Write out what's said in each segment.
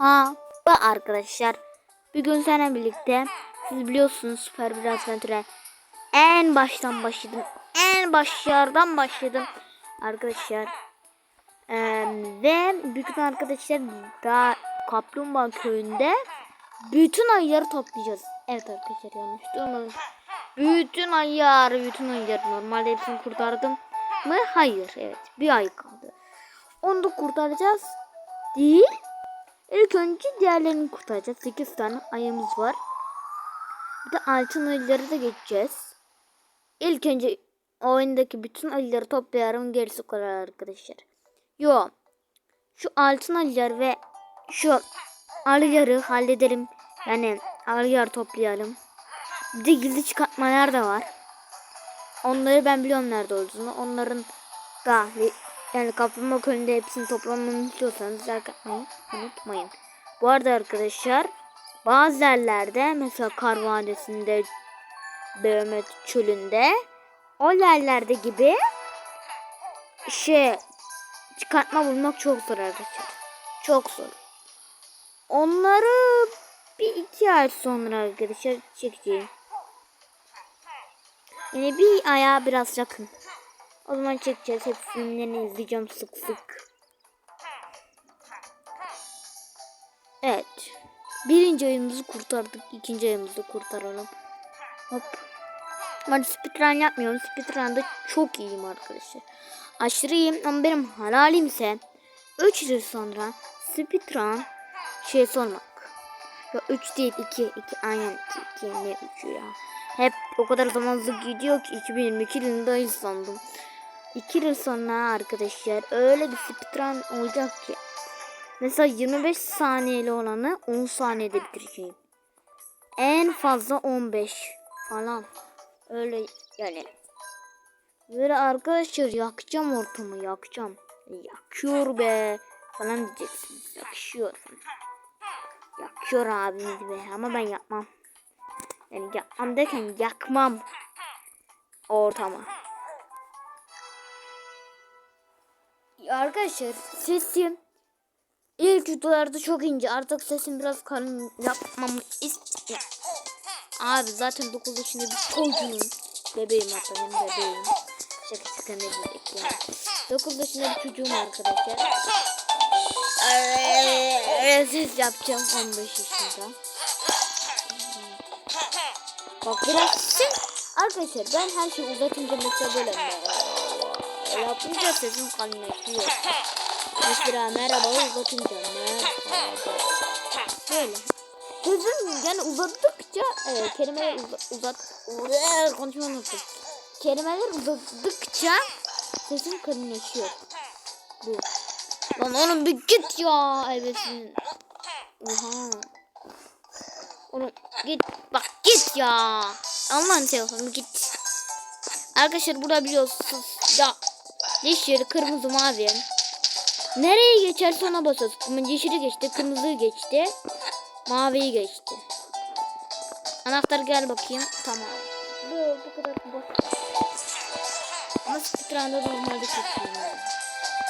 Ha arkadaşlar. Bir gün seninle birlikte siz biliyorsunuz Süper Bir Adventure'e en baştan başladım. En başlardan başladım arkadaşlar. Ee, ve bütün arkadaşlar daha Kaplumbağa köyünde bütün ayıları toplayacağız. Evet arkadaşlar yanlış duymadım. Bütün ayıları, bütün ayıları normalde hepsini kurtardım mı? Hayır. Evet. Bir ay kaldı. Onu da kurtaracağız. Değil. İlk önce diğerlerini kurtaracağız. 8 tane ayımız var. Bir de altın ayıları da geçeceğiz. İlk önce oyundaki bütün ayıları toplayalım. Gerisi kolay arkadaşlar. Yo. Şu altın ayılar ve şu ayıları halledelim. Yani ayılar toplayalım. Bir de gizli çıkartmalar da var. Onları ben biliyorum nerede olduğunu. Onların da yani kaplumbağa köyünde hepsini toplamamı istiyorsanız like unutmayın. Bu arada arkadaşlar bazı yerlerde mesela Kar Vadisi'nde Behemet çölünde o yerlerde gibi şey çıkartma bulmak çok zor arkadaşlar. Çok zor. Onları bir iki ay sonra arkadaşlar çekeceğim. Yine bir ayağa biraz yakın. O zaman çekeceğiz. Hep filmlerini izleyeceğim sık sık. Evet. Birinci ayımızı kurtardık. İkinci ayımızı kurtaralım. Hop. Ben speedrun yapmıyorum. Speedrun'da çok iyiyim arkadaşlar. Aşırı iyiyim ama benim halalimse 3 yıl sonra speedrun şey sormak. Ya 3 değil 2 2 aynen 2 2 ne 3'ü ya. Hep o kadar zaman hızlı gidiyor ki 2022 yılında sandım. 2 yıl sonra arkadaşlar öyle bir speedrun olacak ki. Mesela 25 saniyeli olanı 10 saniyede bitireceğim. En fazla 15 falan. Öyle yani. Böyle arkadaşlar yakacağım ortamı yakacağım. Yakıyor be falan diyeceksiniz. Yakışıyor falan. Yakıyor abimiz be ama ben yapmam. Yani yapmam derken yakmam ortamı. Arkadaşlar sesim ilk videolarda çok ince. Artık sesim biraz kalın yapmamı istiyor. Abi zaten 9 yaşında bir çocuğum. Bebeğim hatta benim bebeğim. Şaka şaka ne bebek yani. 9 yaşında bir çocuğum arkadaşlar. Ses yapacağım 15 yaşında. Bak biraz sen arkadaşlar ben her şeyi uzatınca mesela böyle yapınca sesim kalınlaşıyor. Mesela merhaba uzatınca merhaba. Böyle. Sözüm yani uzattıkça e, kelimeler uza, uzat konuşmayı unuttum. Kelimeler uzadıkça sesim kalınlaşıyor. Bu. Lan oğlum bir git ya evesin. Oha. Oğlum git bak git ya. Allah'ın telefonu git. Arkadaşlar burada biliyorsunuz ya yeri kırmızı mavi. Nereye geçerse ona basıyoruz. Yeşili geçti, kırmızıyı geçti, maviyi geçti. Anahtar gel bakayım. Tamam. Bu, bu kadar basit. Ama speedrun'da yani.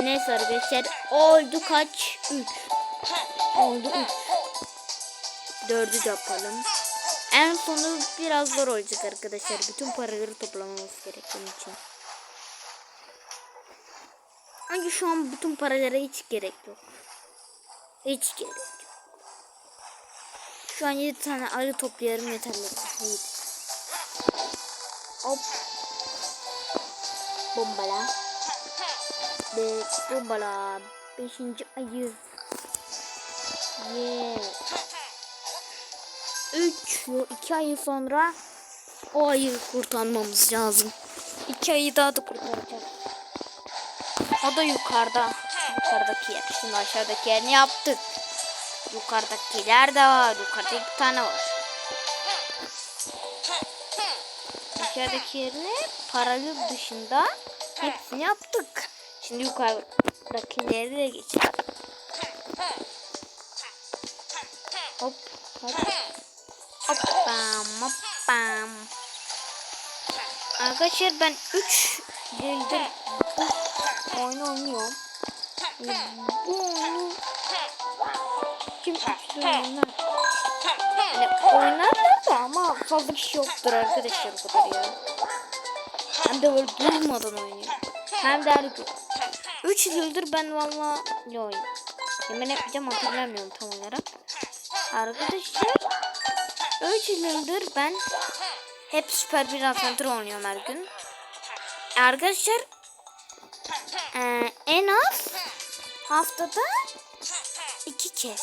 Neyse arkadaşlar. Oldu kaç? 3. Oldu 3. Dördü yapalım. En sonu biraz zor olacak arkadaşlar. Bütün paraları toplamamız gerektiği için. Hangi şu an bütün paralara hiç gerek yok. Hiç gerek yok. Şu an 7 tane arı toplayalım yeterli. 7. Hop. Bombala. Ve bombala. Beşinci ayı. Yeah. 3 yo 2 ay sonra o ayı kurtarmamız lazım. 2 ayı daha da kurtaracağız. O da yukarıda. Yukarıdaki yer. Şimdi aşağıdaki yerini yaptık. Yukarıdakiler de var. Yukarıda iki tane var. Aşağıdaki yerini paralı dışında hepsini yaptık. Şimdi yukarıdakileri de geçelim. Hop hop. Hop bam hop bam. Arkadaşlar ben 3 yıldır oyunu oynuyorum. Bu oyunu kim oynar? Yani oynarlar da ama fazla kişi yoktur arkadaşlar o kadar ya. Hem de böyle durmadan oynuyor. Hem de her gün. 3 yıldır ben valla ne oyun. Yemin yapacağım hatırlamıyorum tam olarak. Arkadaşlar 3 yıldır ben hep Süper bir Adventure oynuyorum her gün. Arkadaşlar eee, en az haftada iki kez.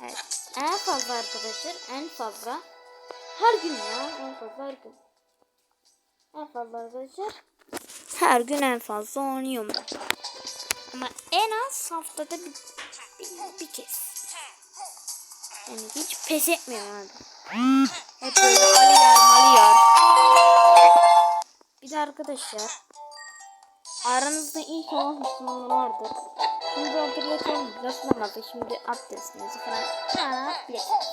Evet. En fazla arkadaşlar en fazla her gün ya en fazla her gün. En fazla arkadaşlar her gün en fazla oynuyorum ben. Ama en az haftada bir, bir, bir kez. Yani hiç pes etmiyorum abi. Hep böyle aliyar maliyar. Bir de arkadaşlar aranızda ilk olan Müslümanlar vardır. Şimdi hatırlatalım. Nasıl namazı şimdi abdestinizi falan yapabilirsiniz.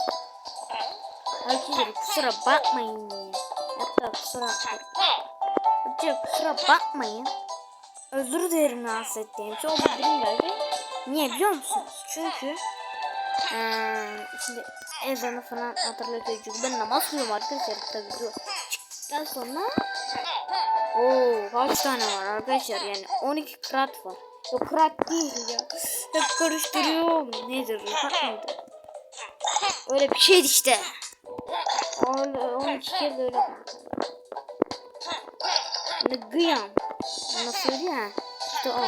Arkadaşlar kusura bakmayın. Hatta kusura Hatta kusura bakmayın. Özür dilerim rahatsız ettiğim için. O bildirim geldi. Niye biliyor musunuz? Çünkü eee şimdi ezanı falan hatırlatıyor. Çünkü ben namaz kılıyorum arkadaşlar. Tabii video çıktıktan sonra Oo kaç tane var arkadaşlar yani 12 krat var. Yok krat değil ya. Hep karıştırıyorum. Nedir? Rahat mıydı? Öyle bir şeydi işte. Öyle 12 kez öyle. Ne gıyam. Nasıl ha? İşte o.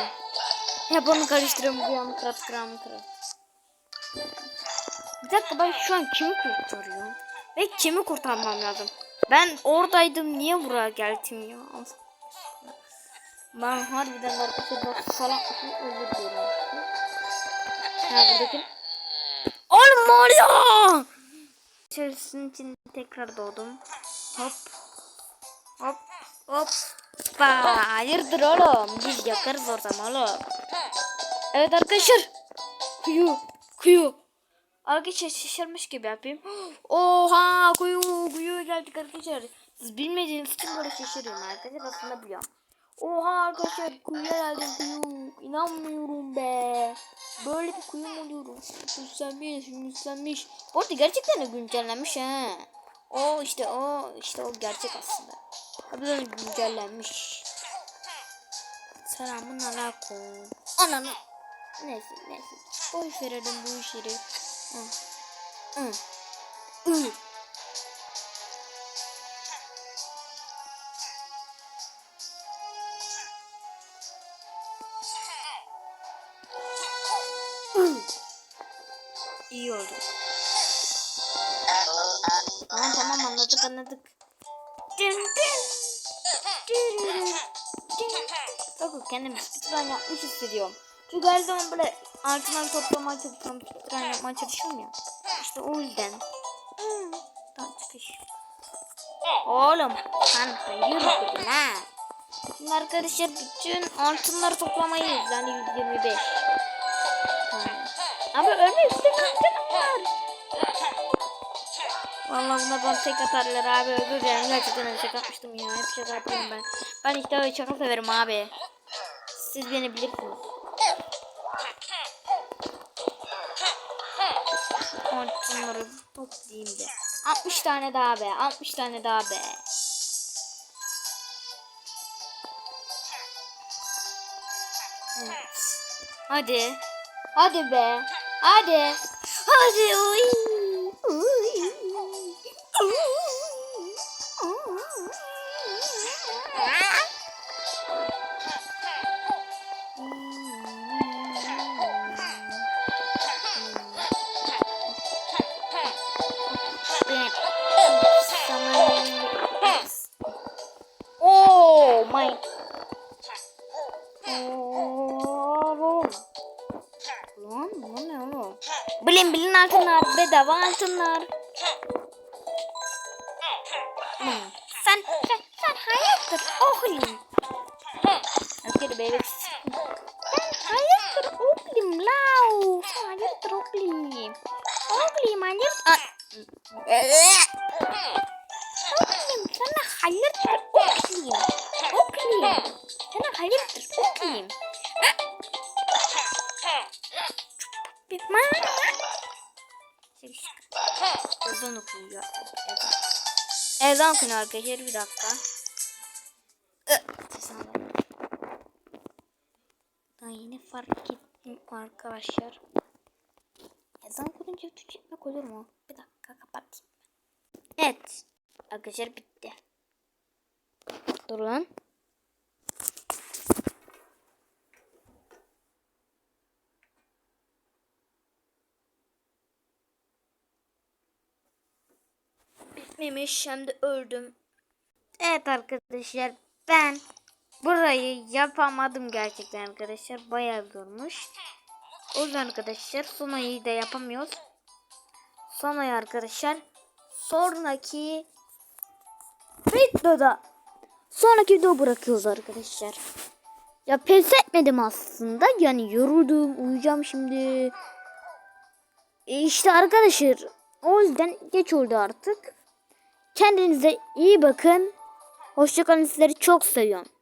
Hep onu karıştırıyorum. Gıyam krat gram krat. Bir dakika ben şu an kimi kurtarıyorum? Ve kimi kurtarmam lazım? Ben oradaydım niye buraya geldim ya? Ben harbiden arkadaşlar bak salak bir özür diliyorum. Ha buradaki. Oğlum Mario! İçerisinin içinde tekrar doğdum. Hop. Hop. Hop. Ba, hayırdır oğlum? Biz yakarız ortam oğlum. Evet arkadaşlar. Kuyu. Kuyu. Arkadaşlar şaşırmış gibi yapayım. Oha kuyu geldik arkadaşlar. Siz bilmediğiniz için böyle şaşırıyorum arkadaşlar aslında biliyorum. Oha arkadaşlar kuyuya geldim kuyu. İnanmıyorum be. Böyle bir kuyu mu oluyorum? Müslenmiş müslenmiş. Bu arada gerçekten de güncellenmiş ha. O işte o işte o gerçek aslında. Tabii güncellenmiş. Selamun aleyküm. Ananı. Neyse neyse. Boş verelim bu işleri. Hı. Hı. Hı. Oldu. Tamam tamam anladık anladık. Dın dın. Dırırı. Dın. Bakın kendimi speedrun yapmış hissediyorum. Çünkü her zaman böyle altından toplamaya çalışıyorum. Speedrun yapmaya çalışıyorum ya. İşte o yüzden. Tamam çıkış. Oğlum hayır dedin ha. Şimdi arkadaşlar bütün altınları toplamayı yani 125. Tamam. Abi ölme üstte kalktılar. Vallahi bunlar bana tek atarlar abi özür dilerim gerçekten öyle şaka ya hep şaka yapıyorum ben. Ben işte öyle şaka severim abi. Siz beni bilirsiniz. Altınları toplayayım de. 60 tane daha be 60 tane daha be. Evet. Hadi. Hadi be. Hadi. Oh my. Oh. Altınlar bedava altınlar. Hmm. Sen sen sen hayırdır oğlum? Okey bebek. Sen hayırdır oğlum lau? Sen hayırdır oğlum? Oğlum hayırdır. Ezan okuyor arkadaşlar bir dakika. Daha yeni fark ettim arkadaşlar. Ezan okununca tüt çekmek olur mu? Bir dakika kapatayım. Evet. Arkadaşlar bitti. Dur lan. Bitmemiş hem de öldüm. Evet arkadaşlar ben burayı yapamadım gerçekten arkadaşlar. Bayağı zormuş. O yüzden arkadaşlar sonayı da yapamıyoruz. Sonayı arkadaşlar sonraki videoda sonraki video bırakıyoruz arkadaşlar. Ya pes etmedim aslında. Yani yoruldum. Uyuyacağım şimdi. E işte arkadaşlar o yüzden geç oldu artık. Kendinize iyi bakın. Hoşçakalın sizleri çok seviyorum.